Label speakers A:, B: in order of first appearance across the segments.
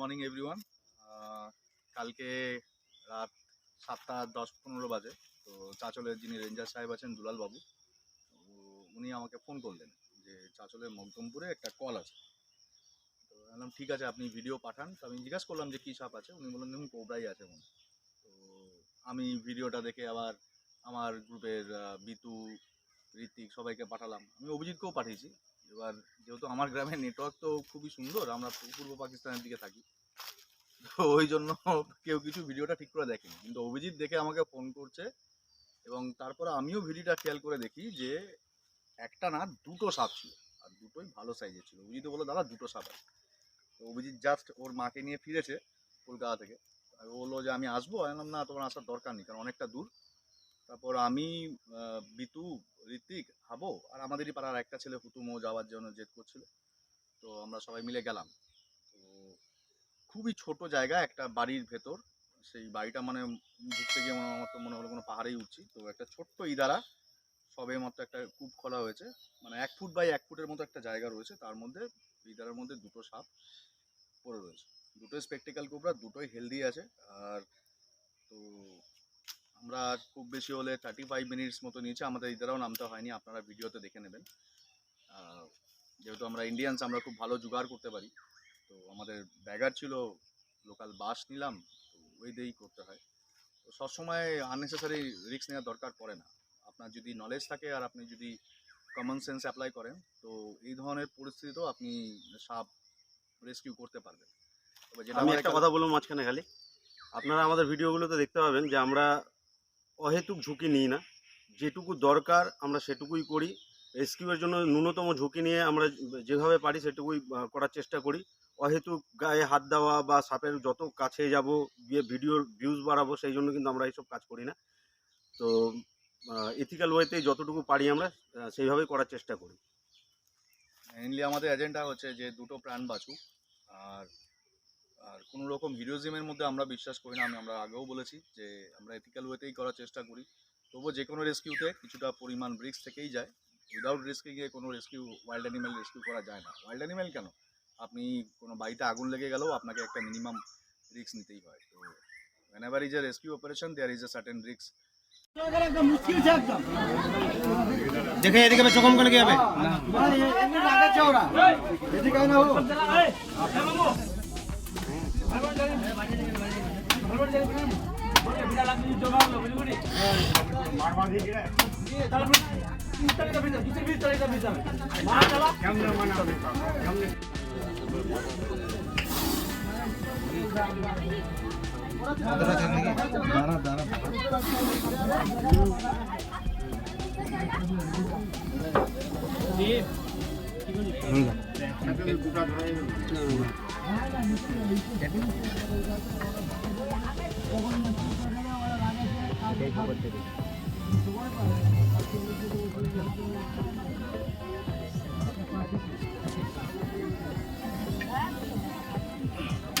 A: Morning everyone কালকে রাত সাতটা দশ পনেরো বাজে। তো চাঁচলের যিনি রেঞ্জার সাহেব আছেন, দুলাল বাবু, তো উনি আমাকে ফোন করলেন যে চাঁচলের মগদমপুরে একটা কল আছে। তো বললাম, ঠিক আছে, আপনি ভিডিও পাঠান। তো আমি জিজ্ঞাসা করলাম যে, কী সাপ আছে? উনি বললেন, দেখুন, কোবরাই আছে মনে তো আমি ভিডিওটা দেখে আবার আমার গ্রুপের বিতু, ঋত্বিক সবাইকে পাঠালাম। আমি অভিজিৎকেও পাঠিয়েছি। এবার যেহেতু আমার গ্রামের নেটওয়ার্ক তো খুবই সুন্দর, আমরা পূর্ব পাকিস্তানের দিকে থাকি। তো ওই জন্য কেউ কিছু ভিডিওটা ঠিক করে দেখেনি। কিন্তু অভিজিৎ দেখে আমাকে ফোন করছে এবং তারপরে আমিও ভিডিওটা খেয়াল করে দেখি যে একটা না দুটো সাপ ছিল আর দুটোই ভালো সাইজের ছিল। অভিজিৎ বলল, দাদা, দুটো সাপ আছে। তো অভিজিৎ জাস্ট ওর মাকে নিয়ে ফিরেছে কলকাতা থেকে। আর বলল যে, আমি আসব? বললাম, না, তোমার আসার দরকার নেই, কারণ অনেকটা দূর। তারপর আমি বিতু, ঋত্বিক হাবো আর আমাদেরই পাড়ার একটা ছেলে হুতুমও যাওয়ার জন্য জেদ করছিল। তো আমরা সবাই মিলে গেলাম। খুবই ছোট জায়গা, একটা বাড়ির ভেতর। সেই বাড়িটা মানে ঢুকতে গিয়ে আমার তো মনে হলো কোনো পাহাড়েই উঠছি। তো একটা ছোট্ট ইদারা, সবে মাত্র একটা কূপ খোলা হয়েছে। মানে এক ফুট বাই এক ফুটের মতো একটা জায়গা রয়েছে। তার মধ্যে, ইদারার মধ্যে দুটো সাপ পড়ে রয়েছে। দুটোই স্পেকটিক্যাল কোবরা দুটোই হেলদি আছে। আর তো আমরা খুব বেশি হলে থার্টি ফাইভ মিনিটস মতো নিয়েছে। আমাদের ইদারাও নামতে হয়নি, আপনারা ভিডিওতে দেখে নেবেন। যেহেতু আমরা ইন্ডিয়ানস আমরা খুব ভালো জোগাড় করতে পারি। তো আমাদের ব্যাগার ছিল লোকাল বাস নিলাম তো ওই দিয়েই করতে হয়। তো সবসময় আননেসেসারি রিস্ক নেওয়ার দরকার পড়ে না। আপনার যদি নলেজ থাকে আর আপনি যদি কমন সেন্স অ্যাপ্লাই করেন তো এই ধরনের পরিস্থিতিতেও আপনি সাপ রেস্কিউ করতে পারবেন। তবে যেটা
B: আমি একটা কথা বলব মাঝখানে খালি। আপনারা আমাদের ভিডিওগুলোতে দেখতে পাবেন যে আমরা অহেতুক ঝুঁকি নিই না। যেটুকু দরকার আমরা সেটুকুই করি। রেস্কিউয়ের জন্য ন্যূনতম ঝুঁকি নিয়ে আমরা যেভাবে পারি সেটুকুই করার চেষ্টা করি। অহেতুক গায়ে হাত দেওয়া বা সাপের যত কাছে যাব গিয়ে ভিডিওর ভিউজ বাড়াবো, সেই জন্য কিন্তু আমরা এইসব কাজ করি না। তো এথিক্যাল ওয়েতে যতটুকু পারি আমরা সেইভাবেই করার চেষ্টা করি।
A: মেইনলি আমাদের এজেন্ডা হচ্ছে যে দুটো প্রাণ বাঁচুক। আর আর কোনো রকম হিরোজিমের মধ্যে আমরা বিশ্বাস করি না, আমি আমরা আগেও বলেছি যে আমরা এথিক্যাল ওয়েতেই করার চেষ্টা করি। তবুও যে কোনো রেস্কিউতে কিছুটা পরিমাণ রিস্ক থেকেই যায়। উইদাউট রিস্কে গিয়ে কোনো রেস্কিউ ওয়াইল্ড অ্যানিম্যাল রেস্কিউ করা যায় না। ওয়াইল্ড অ্যানিম্যাল কেন? আপনি কোনো বাড়িতে আগুন লেগে গেলেও আপনাকে একটা মিনিমাম রিস্ক নিতেই হয় তো whenever is a rescue operation there is a certain risk
C: দেখে এদিকে চকম করে দাঁড়া দাঁড়া Thank you.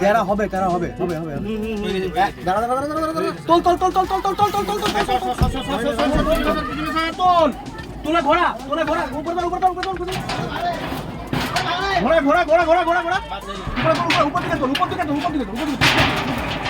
C: তেরা হবে তেরা হবে হবে হবে দাঁড়া দাঁড়া দাঁড়া তোল তোল তোল তোল তোল তোল তোল তোল তোল তোল তোলে ঘোড়া তোলে ঘোড়া উপর উপর উপর তোল উপর ঘোড়া ঘোড়া ঘোড়া ঘোড়া ঘোড়া ঘোড়া ঘোড়া উপর উপর দিকে তোল উপর দিকে তোল উপর দিকে তোল উপর দিকে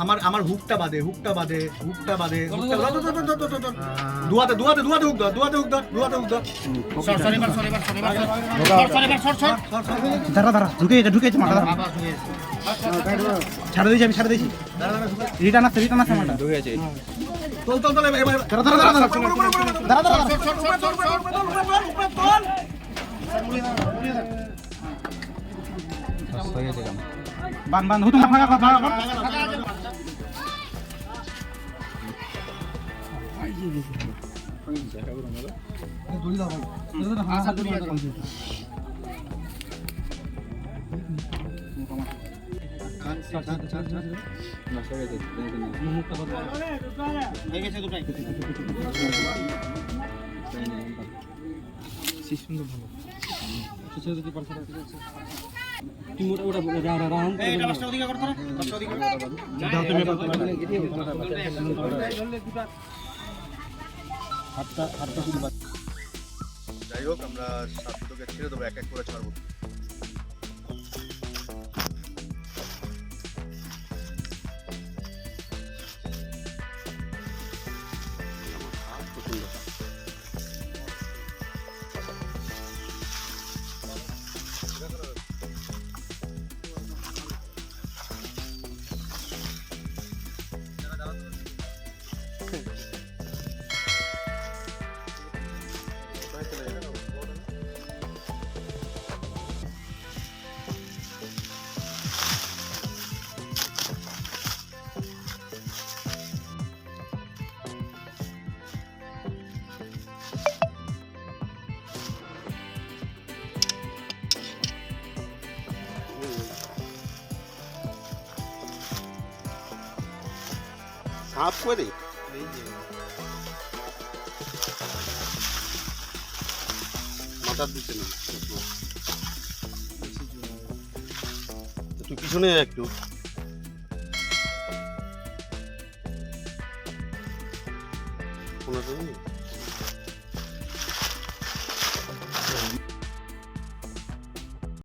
D: আমার আমার হুকটা বাদে হুকটা বাদে হুকটা বাদে। দুয়াতে দুয়াতে দুয়াতে হুক ধর দুয়াতে হুক ধর দুয়াতে হুক ধর।
C: দাঁড়া দাঁড়া ঢুকে গেছে ঢুকে গেছে মাথা ছাড়ে দিয়েছি আমি ছাড়ে দিয়েছি। রিটার্ন আসছে রিটার্ন আসছে মালটা ঢুকে গেছে।
D: তোল তোল তোল এবার ধরা
C: ধরা ধরা ধরা ধরা
D: ধরা উপরে তোল উপরে
C: তোল
D: উপরে তোল
C: বান বান হুতুম ফাঁকা ফাঁকা ফাঁকা
A: যাই হোক আমরা সাত দুটোকে ছেড়ে দেবো এক এক করে ছাড়বো।
B: সাফ করে? মাথার দিতে না। একটু পিছনে একটু।